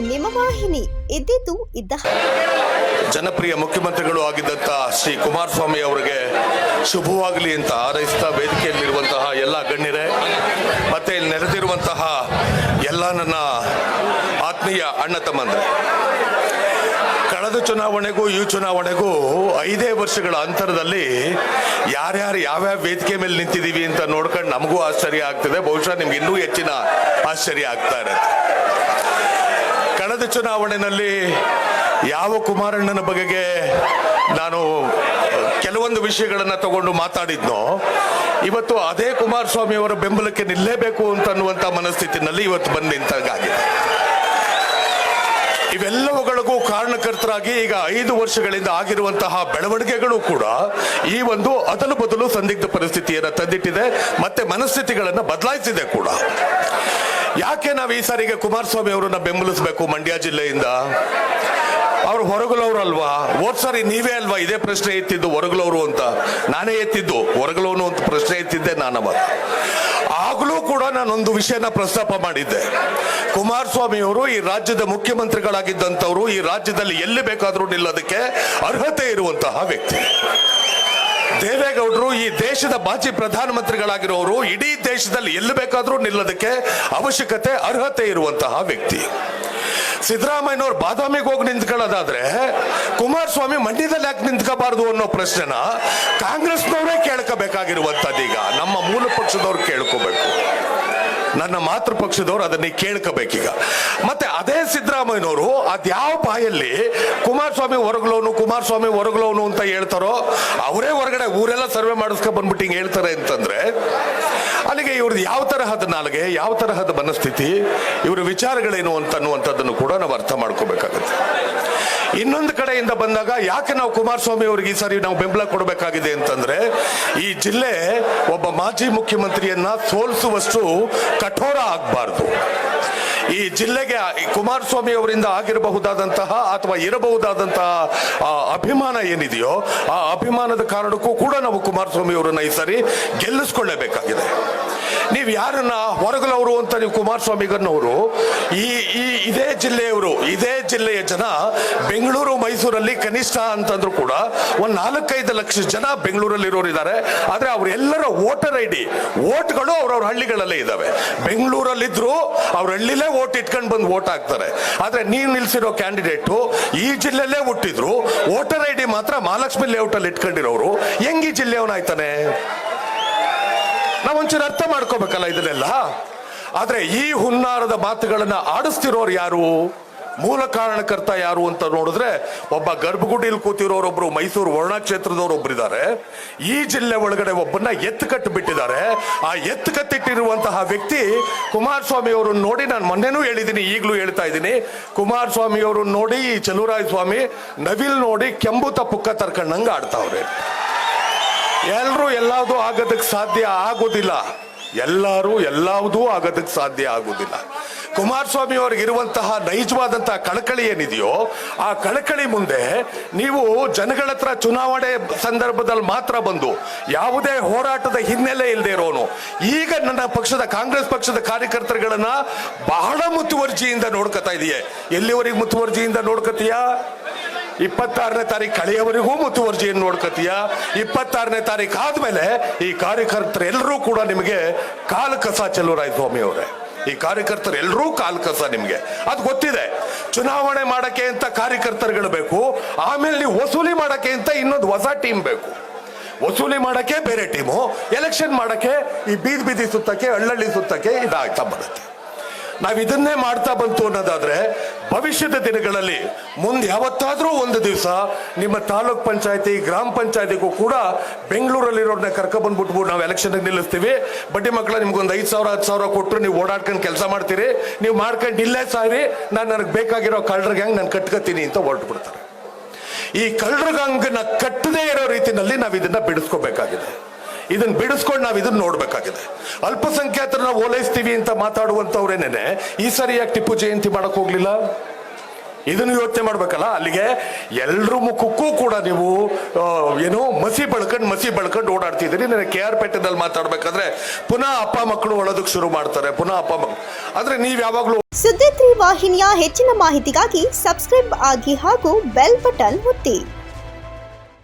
ನಿಮ್ಮ ವಾಹಿನಿ ಇದ್ದಿದ್ದು ಇದ್ದ ಜನಪ್ರಿಯ ಮುಖ್ಯಮಂತ್ರಿಗಳು ಆಗಿದ್ದಂಥ ಶ್ರೀ ಕುಮಾರಸ್ವಾಮಿ ಅವರಿಗೆ ಶುಭವಾಗಲಿ ಅಂತ ಹಾರೈಸ್ತಾ ವೇದಿಕೆಯಲ್ಲಿರುವಂತಹ ಎಲ್ಲ ಗಣ್ಯರೇ, ಮತ್ತೆ ಇಲ್ಲಿ ನೆರೆದಿರುವಂತಹ ಎಲ್ಲ ನನ್ನ ಆತ್ಮೀಯ ಅಣ್ಣ ತಮ್ಮಂದ್ರೆ. ಕಳೆದ ಚುನಾವಣೆಗೂ ಈ ಚುನಾವಣೆಗೂ ಐದೇ ವರ್ಷಗಳ ಅಂತರದಲ್ಲಿ ಯಾರ್ಯಾರು ಯಾವ್ಯಾವ ವೇದಿಕೆ ಮೇಲೆ ನಿಂತಿದ್ದೀವಿ ಅಂತ ನೋಡ್ಕೊಂಡು ನಮಗೂ ಆಶ್ಚರ್ಯ ಆಗ್ತದೆ. ಬಹುಶಃ ನಿಮ್ಗೆ ಇನ್ನೂ ಹೆಚ್ಚಿನ ಆಶ್ಚರ್ಯ ಆಗ್ತಾ ಇರುತ್ತೆ. ಕಳೆದ ಚುನಾವಣೆಯಲ್ಲಿ ಯಾವ ಕುಮಾರಣ್ಣನ ಬಗೆಗೆ ನಾನು ಕೆಲವೊಂದು ವಿಷಯಗಳನ್ನು ತಗೊಂಡು ಮಾತಾಡಿದ್ನೋ, ಇವತ್ತು ಅದೇ ಕುಮಾರಸ್ವಾಮಿ ಅವರ ಬೆಂಬಲಕ್ಕೆ ನಿಲ್ಲೇಬೇಕು ಅಂತ ಅನ್ನುವಂಥ ಮನಸ್ಥಿತಿನಲ್ಲಿ ಇವತ್ತು ಬಂದು ನಿಂತಾಗಿದೆ ಇವೆಲ್ಲವುಗಳಿಗೂ ಕಾರಣಕರ್ತರಾಗಿ ಈಗ ಐದು ವರ್ಷಗಳಿಂದ ಆಗಿರುವಂತಹ ಬೆಳವಣಿಗೆಗಳು ಕೂಡ ಈ ಒಂದು ಅದಲು ಬದಲು ಸಂದಿಗ್ಧ ಪರಿಸ್ಥಿತಿಯನ್ನು ತಂದಿಟ್ಟಿದೆ, ಮತ್ತೆ ಮನಸ್ಥಿತಿಗಳನ್ನು ಬದಲಾಯಿಸಿದೆ ಕೂಡ. ಯಾಕೆ ನಾವು ಈ ಸಾರಿಗೆ ಕುಮಾರಸ್ವಾಮಿ ಅವರನ್ನ ಬೆಂಬಲಿಸಬೇಕು ಮಂಡ್ಯ ಜಿಲ್ಲೆಯಿಂದ? ಅವ್ರು ಹೊರಗಲವ್ರು ಅಲ್ವಾ? ಹೋದ್ ಸಾರಿ ನೀವೇ ಅಲ್ವಾ ಇದೇ ಪ್ರಶ್ನೆ ಎತ್ತಿದ್ದು ಹೊರಗಲವ್ರು ಅಂತ? ನಾನೇ ಎತ್ತಿದ್ದು ಹೊರಗಲವನು ಅಂತ ಪ್ರಶ್ನೆ ಎತ್ತಿದ್ದೆ ನಾನವ. ಆಗಲೂ ಕೂಡ ನಾನೊಂದು ವಿಷಯನ ಪ್ರಸ್ತಾಪ ಮಾಡಿದ್ದೆ. ಕುಮಾರಸ್ವಾಮಿ ಅವರು ಈ ರಾಜ್ಯದ ಮುಖ್ಯಮಂತ್ರಿಗಳಾಗಿದ್ದಂಥವ್ರು ಈ ರಾಜ್ಯದಲ್ಲಿ ಎಲ್ಲಿ ಬೇಕಾದರೂ ನಿಲ್ಲೋದಕ್ಕೆ ಅರ್ಹತೆ ಇರುವಂತಹ ವ್ಯಕ್ತಿ. ದೇವೇಗೌಡರು ಈ ದೇಶದ ಮಾಜಿ ಪ್ರಧಾನಮಂತ್ರಿಗಳಾಗಿರೋರು, ಇಡೀ ದೇಶದಲ್ಲಿ ಎಲ್ಲಿ ಬೇಕಾದರೂ ನಿಲ್ಲೋದಕ್ಕೆ ಅವಶ್ಯಕತೆ, ಅರ್ಹತೆ ಇರುವಂತಹ ವ್ಯಕ್ತಿ. ಸಿದ್ದರಾಮಯ್ಯನವ್ರು ಬಾದಾಮಿಗೆ ಹೋಗಿ ನಿಂತ್ಕೊಳ್ಳೋದಾದ್ರೆ, ಕುಮಾರಸ್ವಾಮಿ ಮಂಡ್ಯದಲ್ಲಿ ಯಾಕೆ ನಿಂತ್ಕೋಬಾರದು ಅನ್ನೋ ಪ್ರಶ್ನೆನ ಕಾಂಗ್ರೆಸ್ನವರೇ ಕೇಳ್ಕೋಬೇಕಾಗಿರುವಂಥದ್ದು ಈಗ ನಮ್ಮ ಮೂಲ ಪಕ್ಷದವ್ರು ಕೇಳ್ಕೋಬೇಕು. ನನ್ನ ಮಾತೃ ಪಕ್ಷದವರು ಅದನ್ನೇ ಕೇಳ್ಕೋಬೇಕೀಗ. ಮತ್ತೆ ಅದೇ ಸಿದ್ದರಾಮಯ್ಯನವರು ಅದ್ಯಾವ ಬಾಯಲ್ಲಿ ಕುಮಾರಸ್ವಾಮಿ ಹೊರಗ್ಲೋನು ಕುಮಾರಸ್ವಾಮಿ ಹೊರಗ್ಲೋನು ಅಂತ ಹೇಳ್ತಾರೋ, ಅವರೇ ಹೊರಗಡೆ ಊರೆಲ್ಲ ಸರ್ವೆ ಮಾಡಿಸ್ಕೊ ಬಂದ್ಬಿಟ್ಟು ಹಿಂಗೆ ಹೇಳ್ತಾರೆ ಅಂತಂದ್ರೆ, ಅಲ್ಲಿಗೆ ಇವ್ರದ್ದು ಯಾವ ತರಹದ ನಾಲ್ಗೆ, ಯಾವ ತರಹದ ಮನಸ್ಥಿತಿ, ಇವರ ವಿಚಾರಗಳೇನು ಅಂತ ಅನ್ನುವಂಥದ್ದನ್ನು ಕೂಡ ನಾವು ಅರ್ಥ ಮಾಡ್ಕೋಬೇಕಾಗುತ್ತೆ. ಇನ್ನೊಂದು ಕಡೆಯಿಂದ ಬಂದಾಗ ಯಾಕೆ ನಾವು ಕುಮಾರಸ್ವಾಮಿ ಅವರಿಗೆ ಈ ಸಾರಿ ನಾವು ಬೆಂಬಲ ಕೊಡಬೇಕಾಗಿದೆ ಅಂತಂದ್ರೆ ಈ ಜಿಲ್ಲೆ ಒಬ್ಬ ಮಾಜಿ ಮುಖ್ಯಮಂತ್ರಿಯನ್ನ ಸೋಲಿಸುವಷ್ಟು ಕಠೋರ ಆಗಬಾರ್ದು. ಈ ಜಿಲ್ಲೆಗೆ ಕುಮಾರಸ್ವಾಮಿ ಅವರಿಂದ ಆಗಿರಬಹುದಾದಂತಹ ಅಥವಾ ಇರಬಹುದಾದಂತಹ ಅಭಿಮಾನ ಏನಿದೆಯೋ ಆ ಅಭಿಮಾನದ ಕಾರಣಕ್ಕೂ ಕೂಡ ನಾವು ಕುಮಾರಸ್ವಾಮಿ ಅವರನ್ನ ಈ ಸಾರಿ ಗೆಲ್ಲಿಸ್ಕೊಳ್ಳಬೇಕಾಗಿದೆ. ನೀವು ಯಾರನ್ನ ಹೊರಗಲವರು ಅಂತ ನೀವು ಕುಮಾರಸ್ವಾಮಿಗನ್ನವರು ಈ ಇದೇ ಜಿಲ್ಲೆಯವರು, ಇದೇ ಜಿಲ್ಲೆಯ ಜನ ಬೆಂಗಳೂರು, ಮೈಸೂರಲ್ಲಿ ಕನಿಷ್ಠ ಅಂತಂದ್ರು ಕೂಡ ಒಂದು ನಾಲ್ಕೈದು ಲಕ್ಷ ಜನ ಬೆಂಗಳೂರಲ್ಲಿ ಇದ್ದಾರೆ ಆದ್ರೆ ಅವರೆಲ್ಲರ ವೋಟರ್ ಐ ಡಿ, ವೋಟ್ಗಳು ಅವ್ರವ್ರ ಹಳ್ಳಿಗಳಲ್ಲೇ ಇದ್ದಾವೆ. ಬೆಂಗಳೂರಲ್ಲಿದ್ದರೂ ಅವ್ರ ಹಳ್ಳಿಲೇ ವೋಟ್ ಇಟ್ಕೊಂಡು ಬಂದು ವೋಟ್ ಹಾಕ್ತಾರೆ. ಆದ್ರೆ ನೀವು ನಿಲ್ಸಿರೋ ಕ್ಯಾಂಡಿಡೇಟು ಈ ಜಿಲ್ಲೆಲ್ಲೇ ಹುಟ್ಟಿದ್ರು, ವೋಟರ್ ಐ ಡಿ ಮಾತ್ರ ಮಹಾಲಕ್ಷ್ಮಿ ಲೇಔಟ್ ಅಲ್ಲಿ ಇಟ್ಕೊಂಡಿರೋರು, ಹೆಂಗೆ ಈ ಜಿಲ್ಲೆಯವನಾಯ್ತಾನೆ? ನಾವೊಂಚೂರು ಅರ್ಥ ಮಾಡ್ಕೋಬೇಕಲ್ಲ ಇದನ್ನೆಲ್ಲ? ಆದ್ರೆ ಈ ಹುನ್ನಾರದ ಮಾತುಗಳನ್ನು ಆಡಿಸ್ತಿರೋರು ಯಾರು? ಮೂಲ ಕಾರಣಕರ್ತ ಯಾರು ಅಂತ ನೋಡಿದ್ರೆ ಒಬ್ಬ ಗರ್ಭಗುಡಿಯಲ್ಲಿ ಕೂತಿರೋರೊಬ್ರು ಮೈಸೂರು ವರ್ಣ ಕ್ಷೇತ್ರದವ್ರು ಒಬ್ರಿದ್ದಾರೆ. ಈ ಜಿಲ್ಲೆ ಒಳಗಡೆ ಒಬ್ಬನ್ನ ಎತ್ತು ಕಟ್ಟು ಬಿಟ್ಟಿದ್ದಾರೆ ಆ ಎತ್ತು ಕತ್ತಿಟ್ಟಿರುವಂತಹ ವ್ಯಕ್ತಿ ಕುಮಾರಸ್ವಾಮಿ ಅವರನ್ನು ನೋಡಿ ನಾನು ಮೊನ್ನೆನೂ ಹೇಳಿದ್ದೀನಿ ಈಗಲೂ ಹೇಳ್ತಾ ಇದ್ದೀನಿ. ಕುಮಾರಸ್ವಾಮಿ ಅವರನ್ನು ನೋಡಿ, ಈ ಚಲುವರಾಯ ಸ್ವಾಮಿ ನವಿಲ್ ನೋಡಿ ಕೆಂಬುತ ಪುಕ್ಕ ತರ್ಕೊಂಡಂಗೆ ಆಡ್ತಾವ್ರೆ. ಎಲ್ಲರೂ ಎಲ್ಲಾದೂ ಆಗೋದಕ್ಕೆ ಸಾಧ್ಯ ಆಗೋದಿಲ್ಲ. ಎಲ್ಲರೂ ಎಲ್ಲಾವುದೂ ಆಗೋದಕ್ಕೆ ಸಾಧ್ಯ ಆಗೋದಿಲ್ಲ ಕುಮಾರಸ್ವಾಮಿ ಅವ್ರಿಗೆ ಇರುವಂತಹ ನೈಜವಾದಂತಹ ಕಳಕಳಿ ಏನಿದೆಯೋ, ಆ ಕಳಕಳಿ ಮುಂದೆ ನೀವು ಜನಗಳ ಹತ್ರ ಚುನಾವಣೆ ಸಂದರ್ಭದಲ್ಲಿ ಮಾತ್ರ ಬಂದು ಯಾವುದೇ ಹೋರಾಟದ ಹಿನ್ನೆಲೆ ಇಲ್ಲದೆ ಇರೋನು, ಈಗ ನನ್ನ ಪಕ್ಷದ ಕಾಂಗ್ರೆಸ್ ಪಕ್ಷದ ಕಾರ್ಯಕರ್ತರುಗಳನ್ನ ಬಹಳ ಮುತುವರ್ಜಿಯಿಂದ ನೋಡ್ಕೊತಾ ಇದೆಯೇ. ಎಲ್ಲಿವರೆಗೆ ಮುತುವರ್ಜಿಯಿಂದ ನೋಡ್ಕೊತೀಯಾ? ಇಪ್ಪತ್ತಾರನೇ ತಾರೀಕು ಕಳೆಯವರಿಗೂ ಮುತುವರ್ಜಿಯನ್ನು ನೋಡ್ಕತೀಯ? ಇಪ್ಪತ್ತಾರನೇ ತಾರೀಕು ಆದಮೇಲೆ ಈ ಕಾರ್ಯಕರ್ತರು ಎಲ್ಲರೂ ಕೂಡ ನಿಮಗೆ ಕಾಲು ಕಸ ಚೆಲ್ಲೂರಾಯ್ ಸ್ವಾಮಿ ಅವರೇ. ಈ ಕಾರ್ಯಕರ್ತರು ಎಲ್ಲರೂ ಕಾಲು ಕಸ ನಿಮಗೆ. ಅದು ಗೊತ್ತಿದೆ. ಚುನಾವಣೆ ಮಾಡಕ್ಕೆ ಅಂತ ಕಾರ್ಯಕರ್ತರುಗಳು ಬೇಕು, ಆಮೇಲೆ ನೀವು ವಸೂಲಿ ಮಾಡಕ್ಕೆ ಅಂತ ಇನ್ನೊಂದು ಹೊಸ ಟೀಮ್ ಬೇಕು. ವಸೂಲಿ ಮಾಡಕ್ಕೆ ಬೇರೆ ಟೀಮು, ಎಲೆಕ್ಷನ್ ಮಾಡಕ್ಕೆ ಈ ಬೀದಿ ಬೀದಿ ಸುತ್ತಕ್ಕೆ, ಹಳ್ಳಳ್ಳಿ ಸುತ್ತಕ್ಕೆ ಇದಾಗ್ತಾ ಬರುತ್ತೆ. ನಾವು ಇದನ್ನೇ ಮಾಡ್ತಾ ಬಂತು ಅನ್ನೋದಾದ್ರೆ ಭವಿಷ್ಯದ ದಿನಗಳಲ್ಲಿ ಮುಂದೆ ಯಾವತ್ತಾದರೂ ಒಂದು ದಿವಸ ನಿಮ್ಮ ತಾಲೂಕ್ ಪಂಚಾಯತಿ, ಗ್ರಾಮ ಪಂಚಾಯತಿಗೂ ಕೂಡ ಬೆಂಗಳೂರಲ್ಲಿರೋರನ್ನ ಕರ್ಕೊಂಬಂದು ಬಂದ್ಬಿಟ್ಬಿಟ್ಟು ನಾವು ಎಲೆಕ್ಷನ್ ನಿಲ್ಲಿಸ್ತೀವಿ. ಬಡ್ಡಿ ಮಕ್ಕಳ ನಿಮ್ಗೊಂದು ಐದು ಸಾವಿರ, ಹತ್ತು ಸಾವಿರ ಕೊಟ್ಟರು ನೀವು ಓಡಾಡ್ಕೊಂಡು ಕೆಲಸ ಮಾಡ್ತೀರಿ. ನೀವು ಮಾಡ್ಕೊಂಡು ಇಲ್ಲೇ ಸಾರಿ ನಾನು ನನಗೆ ಬೇಕಾಗಿರೋ ಕಳ್ಳರ ಗ್ಯಾಂಗ್ ನಾನು ಕಟ್ಕೋತೀನಿ ಅಂತ ಹೊರಟು ಈ ಕಳ್ಳರ ಗ್ಯಾಂಗ್ನ ಕಟ್ಟದೇ ಇರೋ ರೀತಿಯಲ್ಲಿ ನಾವು ಇದನ್ನ ಬಿಡಿಸ್ಕೋಬೇಕಾಗಿದೆ. ಇದನ್ನ ಬಿಡಿಸ್ಕೊಂಡು ನಾವು ಇದನ್ನ ನೋಡ್ಬೇಕಾಗಿದೆ. ಅಲ್ಪಸಂಖ್ಯಾತರನ್ನ ಓಲೈಸ್ತೀವಿ ಅಂತ ಮಾತಾಡುವಂತವ್ರೇನೇನೆ ಈ ಸರಿ ಯಾಕೆ ಟಿಪ್ಪು ಜಯಂತಿ ಮಾಡಕ್ ಹೋಗ್ಲಿಲ್ಲ? ಇದನ್ನು ಯೋಚನೆ ಮಾಡ್ಬೇಕಲ್ಲ? ಅಲ್ಲಿಗೆ ಎಲ್ರ ಮುಖಕ್ಕೂ ಕೂಡ ನೀವು ಏನು ಮಸಿ ಬಳ್ಕೊಂಡು ಮಸಿ ಬಳ್ಕೊಂಡು ಓಡಾಡ್ತಿದ್ದೀರಿ. ನನಗೆ ಕೆ ಆರ್ ಪೇಟೆದಲ್ಲಿ ಮಾತಾಡ್ಬೇಕಾದ್ರೆ ಪುನಃ ಅಪ್ಪ ಮಕ್ಕಳು ಒಳದಕ್ಕೆ ಶುರು ಮಾಡ್ತಾರೆ, ಪುನಃ ಅಪ್ಪ ಮಕ್ಕಳು ಆದ್ರೆ ನೀವ್ ಯಾವಾಗ್ಲೂ ಸುದ್ದಿ ವಾಹಿನಿಯ ಹೆಚ್ಚಿನ ಮಾಹಿತಿಗಾಗಿ ಸಬ್ಸ್ಕ್ರೈಬ್ ಆಗಿ ಹಾಗೂ ಬೆಲ್ ಬಟನ್ ಒತ್ತಿ.